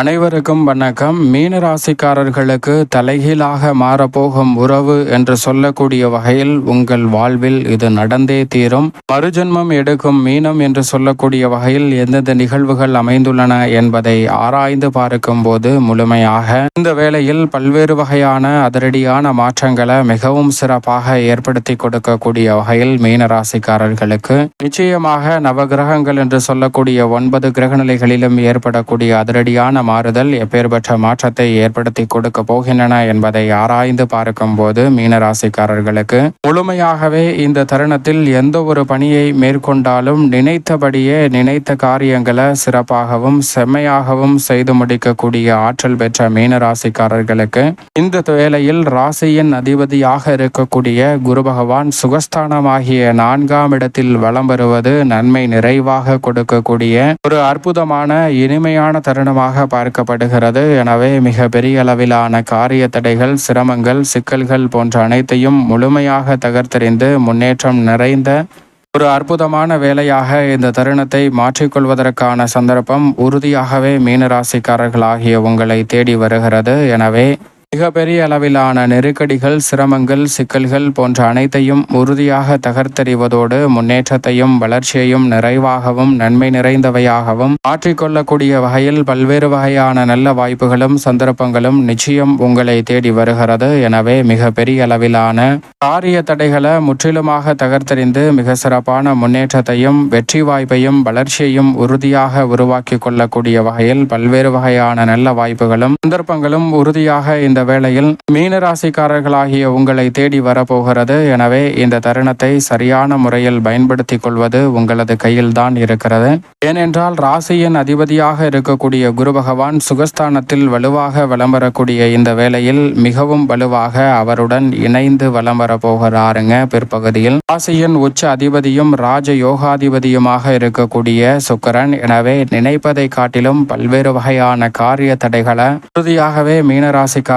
அனைவருக்கும் வணக்கம். மீன ராசிக்காரர்களுக்கு தலைகீழாக மாறப்போகும் உறவு என்று சொல்லக்கூடிய வகையில் உங்கள் வாழ்வில் இது நடந்தே தீரும். மறுஜென்மம் எடுக்கும் மீனம் என்று சொல்லக்கூடிய வகையில் எந்தெந்த நிகழ்வுகள் அமைந்துள்ளன என்பதை ஆராய்ந்து பார்க்கும் போது முழுமையாக. இந்த வேளையில் பல்வேறு வகையான அதிரடியான மாற்றங்களை மிகவும் சிறப்பாக ஏற்படுத்தி கொடுக்கக்கூடிய வகையில் மீன ராசிக்காரர்களுக்கு நிச்சயமாக நவகிரகங்கள் என்று சொல்லக்கூடிய ஒன்பது கிரகநிலைகளிலும் ஏற்படக்கூடிய அதிரடியான மாறுதல் எப்பேற்பட்ட மாற்றத்தை ஏற்படுத்தி கொடுக்க போகின்றன என்பதை ஆராய்ந்து பார்க்கும்போது மீனராசிக்காரர்களுக்கு முழுமையாகவே இந்த தருணத்தில் எந்த ஒரு பணியை மேற்கொண்டாலும் நினைத்தபடியே நினைத்த காரியங்களை சிறப்பாகவும் செம்மையாகவும் செய்து முடிக்கக்கூடிய ஆற்றல் பெற்ற மீனராசிக்காரர்களுக்கு இந்த வேளையில் ராசியின் அதிபதியாக இருக்கக்கூடிய குரு பகவான் சுகஸ்தானமாகிய நான்காம் இடத்தில் வலம் வருவது நன்மை நிறைவாக கொடுக்கக்கூடிய ஒரு அற்புதமான இனிமையான தருணமாக பார்க்கப்படுகிறது எனவே மிக பெரிய அளவிலான காரிய தடைகள் சிரமங்கள் சிக்கல்கள் போன்ற அனைத்தையும் முழுமையாக தகர்த்தெறிந்து முன்னேற்றம் நிறைந்த ஒரு அற்புதமான வேலையாக இந்த தருணத்தை மாற்றிக்கொள்வதற்கான சந்தர்ப்பம் உறுதியாகவே மீனராசிக்காரர்களாகிய உங்களை தேடி வருகிறது. எனவே மிகப்பெரிய அளவிலான நெருக்கடிகள் சிரமங்கள் சிக்கல்கள் போன்ற அனைத்தையும் உறுதியாக தகர்த்தெறிவதோடு முன்னேற்றத்தையும் வளர்ச்சியையும் நிறைவாகவும் நன்மை நிறைந்தவையாகவும் மாற்றிக்கொள்ளக்கூடிய வகையில் பல்வேறு வகையான நல்ல வாய்ப்புகளும் சந்தர்ப்பங்களும் நிச்சயம் உங்களை தேடி வருகிறது. எனவே மிக பெரிய அளவிலான காரிய தடைகளை முற்றிலுமாக தகர்த்தறிந்து மிக சிறப்பான முன்னேற்றத்தையும் வெற்றி வாய்ப்பையும் வளர்ச்சியையும் உறுதியாக உருவாக்கி கொள்ளக்கூடிய வகையில் பல்வேறு வகையான நல்ல வாய்ப்புகளும் சந்தர்ப்பங்களும் உறுதியாக இந்த வேளையில் மீனராசிக்காரர்களாகிய உங்களை தேடி வரப்போகிறது. எனவே இந்த தருணத்தை சரியான முறையில் பயன்படுத்திக் கொள்வது உங்களது கையில்தான் இருக்கிறது. ஏனென்றால் ராசியின் அதிபதியாக இருக்கக்கூடிய குரு பகவான் சுகஸ்தானத்தில் வலுவாக வலம் வரக்கூடிய இந்த வேளையில் மிகவும் வலுவாக அவருடன் இணைந்து வலம் வரப்போகிறாருங்க பிற்பகுதியில். ராசியின் உச்ச அதிபதியும் ராஜ யோகாதிபதியுமாக இருக்கக்கூடிய சுக்கரன் எனவே நினைப்பதை காட்டிலும் பல்வேறு வகையான காரிய தடைகளை உறுதியாகவே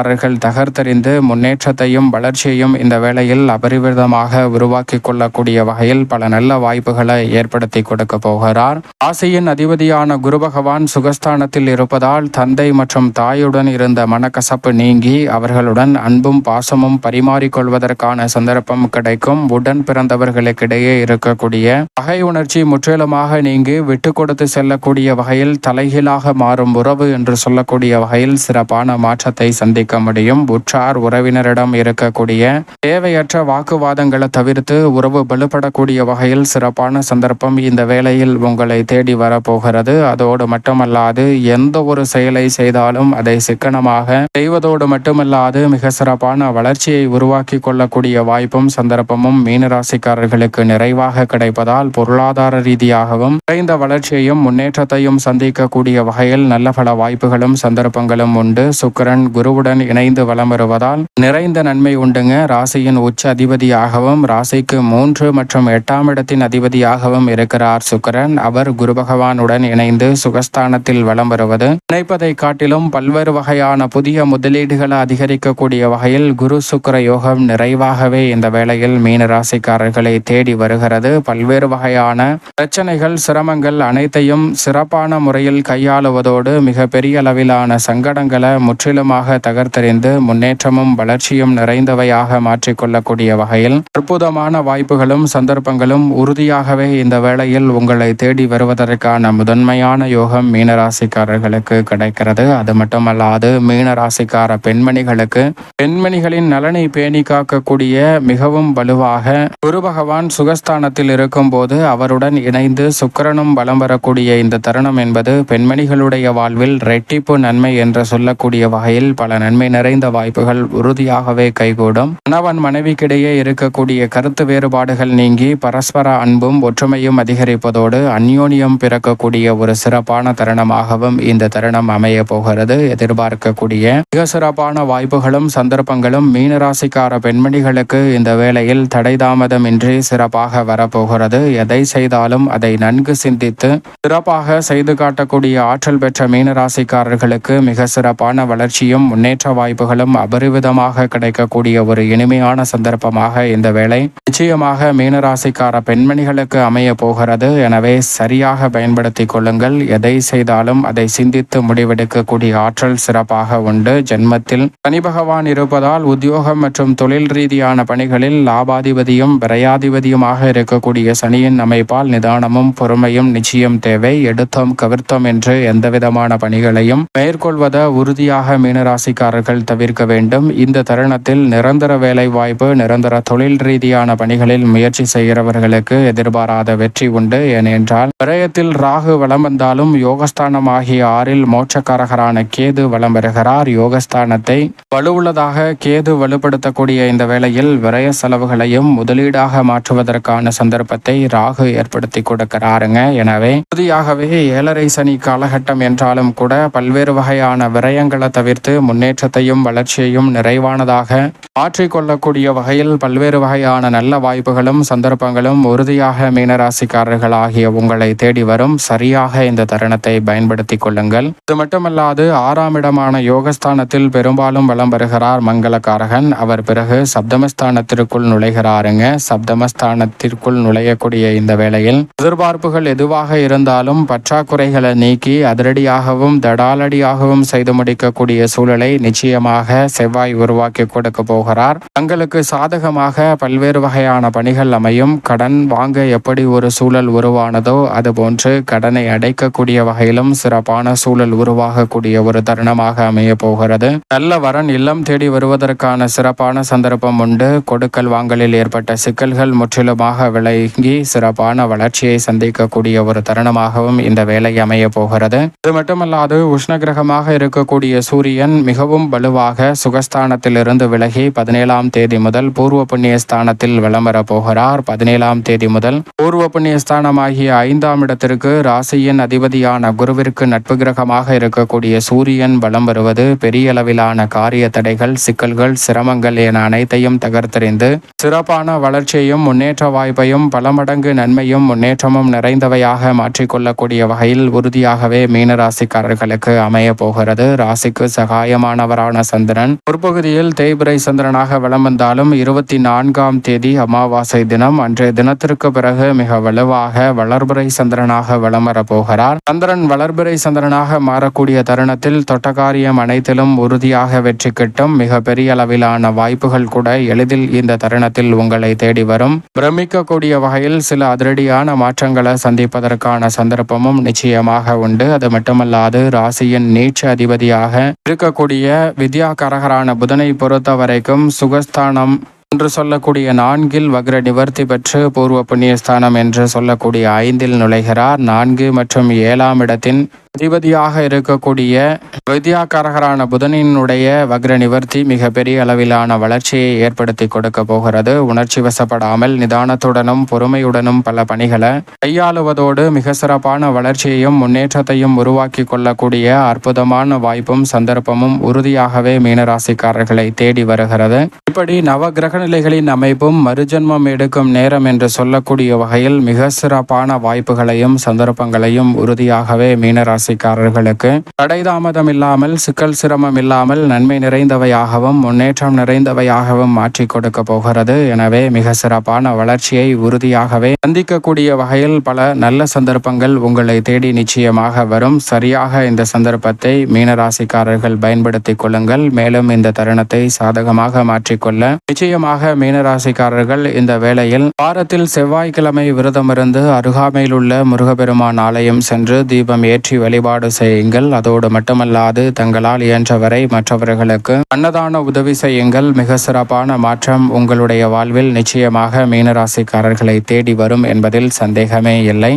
மீனராசிக்காரர்கள் தகர்த்தறிந்து முன்னேற்றத்தையும் வளர்ச்சியையும் இந்த வேளையில் அபரிவிதமாக உருவாக்கி கொள்ளக்கூடிய வகையில் பல நல்ல வாய்ப்புகளை ஏற்படுத்தி கொடுக்க போகிறார். ஆசையின் அதிபதியான குரு பகவான் சுகஸ்தானத்தில் இருப்பதால் தந்தை மற்றும் தாயுடன் இருந்த மனக்கசப்பு நீங்கி அவர்களுடன் அன்பும் பாசமும் பரிமாறிக்கொள்வதற்கான சந்தர்ப்பம் கிடைக்கும். உடன் பிறந்தவர்களுக்கிடையே இருக்கக்கூடிய பகை உணர்ச்சி முற்றிலுமாக நீங்கி விட்டு கொடுத்து செல்லக்கூடிய வகையில் தலைகீழாக மாறும் உறவு என்று சொல்லக்கூடிய வகையில் சிறப்பான மாற்றத்தை சந்திக்க முடியும் உற்றார் உறவினரிடம் இருக்கக்கூடிய தேவையற்ற வாக்குவாதங்களை தவிர்த்து உறவு வலுப்படக்கூடிய வகையில் சிறப்பான சந்தர்ப்பம் இந்த வேளையில் உங்களை தேடி வரப்போகிறது. அதோடு மட்டுமல்லாது எந்த ஒரு செயலை செய்தாலும் அதை சிக்கனமாக செய்வதோடு மட்டுமல்லாது மிக சிறப்பான வளர்ச்சியை உருவாக்கி கொள்ளக்கூடிய வாய்ப்பும் சந்தர்ப்பமும் மீனராசிக்காரர்களுக்கு நிறைவாக கிடைப்பதால் பொருளாதார ரீதியாகவும் குறைந்த வளர்ச்சியையும் முன்னேற்றத்தையும் சந்திக்கக்கூடிய வகையில் நல்ல பல வாய்ப்புகளும் சந்தர்ப்பங்களும் உண்டு. சுக்கிரன் குருவுடன் இணைந்து வலம் வருவதால் நிறைந்த நன்மை உண்டுங்க. ராசியின் உச்ச அதிபதியாகவும் ராசிக்கு மூன்று மற்றும் எட்டாம் இடத்தின் அதிபதியாகவும் இருக்கிறார் சுக்கிரன். அவர் குரு பகவானுடன் இணைந்து சுகஸ்தானத்தில் வலம் வருவது நினைப்பதை காட்டிலும் பல்வேறு வகையான புதிய முதலீடுகளை அதிகரிக்கக்கூடிய வகையில் குரு சுக்கிர யோகம் நிறைவாகவே இந்த வேளையில் மீன ராசிக்காரர்களை தேடி வருகிறது. பல்வேறு வகையான பிரச்சனைகள் சிரமங்கள் அனைத்தையும் சிறப்பான முறையில் கையாளுவதோடு மிக பெரிய அளவிலான சங்கடங்களை முற்றிலுமாக தகர்த்தெறிந்து முன்னேற்றமும் வளர்ச்சியும் நிறைந்தவையாக மாற்றிக்கொள்ளக்கூடிய வகையில் அற்புதமான வாய்ப்புகளும் சந்தர்ப்பங்களும் உறுதியாகவே இந்த வேளையில் உங்களை தேடி வருவதற்கான முதன்மையான யோகம் மீனராசிக்காரர்களுக்கு கிடைக்கிறது. அது மட்டுமல்லாது மீனராசிக்கார பெண்மணிகளுக்கு பெண்மணிகளின் நலனை பேணி காக்கக்கூடிய மிகவும் வலுவாக குரு பகவான் சுகஸ்தானத்தில் இருக்கும்போது அவருடன் இணைந்து சுக்கரனும் பலம் வரக்கூடிய இந்த தருணம் என்பது பெண்மணிகளுடைய வாழ்வில் ரெட்டிப்பு நன்மை என்று சொல்லக்கூடிய வகையில் பல நன்மை நிறைந்த வாய்ப்புகள் உறுதியாகவே கைகூடும். கணவன் மனைவிக்கிடையே இருக்கக்கூடிய கருத்து வேறுபாடுகள் நீங்கி பரஸ்பர அன்பும் ஒற்றுமையும் அதிகரிப்பதோடு அந்யோன்யம் பிறக்கக்கூடிய ஒரு சிறப்பான தருணமாகவும் இந்த தருணம் அமைய போகிறது. எதிர்பார்க்கக்கூடிய மிக சிறப்பான வாய்ப்புகளும் சந்தர்ப்பங்களும் மீனராசிக்கார பெண்மணிகளுக்கு இந்த வேளையில் தடை தாமதமின்றி சிறப்பாக வரப்போகிறது. எதை செய்தாலும் அதை நன்கு சிந்தித்து சிறப்பாக செய்து காட்டக்கூடிய ஆற்றல் பெற்ற மீனராசிக்காரர்களுக்கு மிக சிறப்பான வளர்ச்சியும் முன்னேற்ற வாய்ப்புகளும் அபரிவிதமாக கிடைக்கக்கூடிய ஒரு இனிமையான சந்தர்ப்பமாக இந்த வேலை நிச்சயமாக மீனராசிக்கார பெண்மணிகளுக்கு அமைய போகிறது. எனவே சரியாக பயன்படுத்தி கொள்ளுங்கள். எதை செய்தாலும் அதை சிந்தித்து முடிவெடுக்கக்கூடிய ஆற்றல் சிறப்பாக உண்டு. ஜென்மத்தில் சனி பகவான் இருப்பதால் உத்தியோகம் மற்றும் தொழில் ரீதியான பணிகளில் லாபாதிபதியும் விரையாதிபதியுமாக இருக்கக்கூடிய சனியின் அமைப்பால் நிதானமும் பொறுமையும் நிச்சயம் தேவை. எடுத்தோம் கவிர்த்தோம் என்று எந்தவிதமான பணிகளையும் மேற்கொள்வத உறுதியாக மீனராசிக்காரர்கள் தவிர்க்க வேண்டும். இந்த தருணத்தில் நிரந்தர வேலை வாய்ப்பு நிரந்தர தொழில் ரீதியான பணிகளில் முயற்சி செய்கிறவர்களுக்கு எதிர்பாராத வெற்றி உண்டு. ஏனென்றால் விரயத்தில் ராகு வளம் வந்தாலும் யோகஸ்தானம் ஆகிய ஆறில் மோட்சக்காரகரான கேது வலம் வருகிறார். யோகஸ்தானத்தை வலுவுள்ளதாக கேது வலுப்படுத்தக்கூடிய இந்த வேளையில் விரய செலவுகளையும் முதலீடாக மாற்றுவதற்கான சந்தர்ப்பத்தை ராகு ஏற்படுத்தி கொடுக்கிறாருங்க. எனவே உறுதியாகவே ஏழரை சனி காலகட்டம் என்றாலும் கூட பல்வேறு வகையான விரயங்களை தவிர்த்து முன்னேற்றத்தை வளத்தையும் வளர்ச்சியையும் நிறைவானதாக மாற்றிக்கொள்ளக்கூடிய வகையில் பல்வேறு வகையான நல்ல வாய்ப்புகளும் சந்தர்ப்பங்களும் உறுதியாக மீனராசிக்காரர்கள் ஆகிய உங்களை தேடி வரும். சரியாக இந்த தருணத்தை பயன்படுத்தி கொள்ளுங்கள். இது மட்டுமல்லாது ஆறாம் இடமான யோகஸ்தானத்தில் பெரும்பாலும் வலம் வருகிறார் மங்களக்காரகன். அவர் பிறகு சப்தமஸ்தானத்திற்குள் நுழைகிறாருங்க. சப்தமஸ்தானத்திற்குள் நுழையக்கூடிய இந்த வேளையில் எதிர்பார்ப்புகள் எதுவாக இருந்தாலும் பற்றாக்குறைகளை நீக்கி அதிரடியாகவும் தடாலடியாகவும் செய்து முடிக்கக்கூடிய சூழலை நிச்சயமாக செவ்வாய் உருவாக்கி கொடுக்க போகிறார். தங்களுக்கு சாதகமாக பல்வேறு வகையான பணிகள் அமையும். கடன் வாங்க எப்படி ஒரு சூழல் உருவானதோ அதுபோன்று கடனை அடைக்கக்கூடிய வகையிலும் சிறப்பான சூழல் உருவாகக்கூடிய ஒரு தருணமாக அமைய போகிறது. நல்ல வரன் இல்லம் தேடி வருவதற்கான சிறப்பான சந்தர்ப்பம் உண்டு. கொடுக்கல் வாங்கலில் ஏற்பட்ட சிக்கல்கள் முற்றிலுமாக விலகி சிறப்பான வளர்ச்சியை சந்திக்கக்கூடிய ஒரு தருணமாகவும் இந்த வேலை அமைய போகிறது. இது மட்டுமல்லாது உஷ்ண கிரகமாக இருக்கக்கூடிய சூரியன் மிகவும் வலுவாக சுகஸ்தானத்திலிருந்து விலகி பதினேழாம் தேதி முதல் பூர்வ புண்ணிய ஸ்தானத்தில் விளம்பர போகிறார். பதினேழாம் தேதி முதல் பூர்வ புண்ணிய ஸ்தானமாகிய ஐந்தாம் இடத்திற்கு ராசியின் அதிபதியான குருவிற்கு நட்பு கிரகமாக இருக்கக்கூடிய சூரியன் வலம் வருவது பெரிய அளவிலான காரிய தடைகள் சிக்கல்கள் சிரமங்கள் என அனைத்தையும் தகர்த்தெறிந்து சிறப்பான வளர்ச்சியையும் முன்னேற்ற வாய்ப்பையும் பல மடங்கு நன்மையும் முன்னேற்றமும் நிறைந்தவையாக மாற்றிக்கொள்ளக்கூடிய வகையில் உறுதியாகவே மீனராசிக்காரர்களுக்கு அமைய போகிறது. ராசிக்கு சகாயமானவரான சந்திரன். முற்பகுதியில் தேய்பிரை சந்திரனாக வலம் வந்தாலும் இருபத்தி நான்காம் தேதி அமாவாசை தினம். அன்றைய தினத்திற்கு பிறகு மிக வலுவாக வளர்பிறை சந்திரனாக வலம் வரப் போகிறார் சந்திரன் வளர்பிறை சந்திரனாக மாறக்கூடிய தருணத்தில் தொட்டகாரியம் அனைத்திலும் உறுதியாக வெற்றி கிட்டும் மிக பெரிய அளவிலான வாய்ப்புகள் கூட எளிதில் இந்த தருணத்தில் உங்களை தேடி வரும். பிரமிக்கக்கூடிய வகையில் சில அதிரடியான மாற்றங்களை சந்திப்பதற்கான சந்தர்ப்பமும் நிச்சயமாக உண்டு. அது மட்டுமல்லாது ராசியின் நீட்ச அதிபதியாக இருக்கக்கூடிய வித்யா கரகரான புதனை பொறுத்த வரைக்கும் சுகஸ்தானம் என்று சொல்லக்கூடிய நான்கில் வக்ர நிவர்த்தி பெற்று பூர்வ புண்ணியஸ்தானம் என்று சொல்லக்கூடிய ஐந்தில் நுழைகிறார். நான்கு மற்றும் ஏழாம் இடத்தின் அதிபதியாக இருக்கக்கூடிய வித்யாக்காரகரான புதனினுடைய வக்ர நிவர்த்தி மிக பெரிய அளவிலான வளர்ச்சியை ஏற்படுத்தி கொடுக்க போகிறது. உணர்ச்சி வசப்படாமல் நிதானத்துடனும் பொறுமையுடனும் பல பணிகளை கையாளுவதோடு மிக சிறப்பான வளர்ச்சியையும் முன்னேற்றத்தையும் உருவாக்கி கொள்ளக்கூடிய அற்புதமான வாய்ப்பும் சந்தர்ப்பமும் உறுதியாகவே மீனராசிக்காரர்களை தேடி வருகிறது. இப்படி நவ கிரக நிலைகளின் அமைப்பும் மறுஜன்மம் எடுக்கும் நேரம் என்று சொல்லக்கூடிய வகையில் மிக சிறப்பான வாய்ப்புகளையும் சந்தர்ப்பங்களையும் உறுதியாகவே மீனராசி ராசிக்காரர்களுக்கு தடை தாமதம் இல்லாமல் சிக்கல் சிரமம் இல்லாமல் நன்மை நிறைந்தவையாகவும் முன்னேற்றம் நிறைந்தவையாகவும் மாற்றி கொடுக்க போகிறது. எனவே மிக சிறப்பான வளர்ச்சியை உறுதியாகவே சந்திக்கக்கூடிய வகையில் பல நல்ல சந்தர்ப்பங்கள் உங்களை தேடி நிச்சயமாக வரும். சரியாக இந்த சந்தர்ப்பத்தை மீனராசிக்காரர்கள் பயன்படுத்திக் கொள்ளுங்கள். மேலும் இந்த தருணத்தை சாதகமாக மாற்றிக்கொள்ள நிச்சயமாக மீனராசிக்காரர்கள் இந்த வேளையில் வாரத்தில் செவ்வாய்க்கிழமை விரதமிருந்து அருகாமையில் உள்ள முருகப்பெருமான் ஆலயம் சென்று தீபம் ஏற்றி வழிபாடு செய்யுங்கள். அதோடு மட்டுமல்லாது தங்களால் இயன்றவரை மற்றவர்களுக்கு அன்னதான உதவி செய்யுங்கள். மிக சிறப்பான மாற்றம் உங்களுடைய வாழ்வில் நிச்சயமாக மீனராசிக்காரர்களை தேடி வரும் என்பதில் சந்தேகமே இல்லை.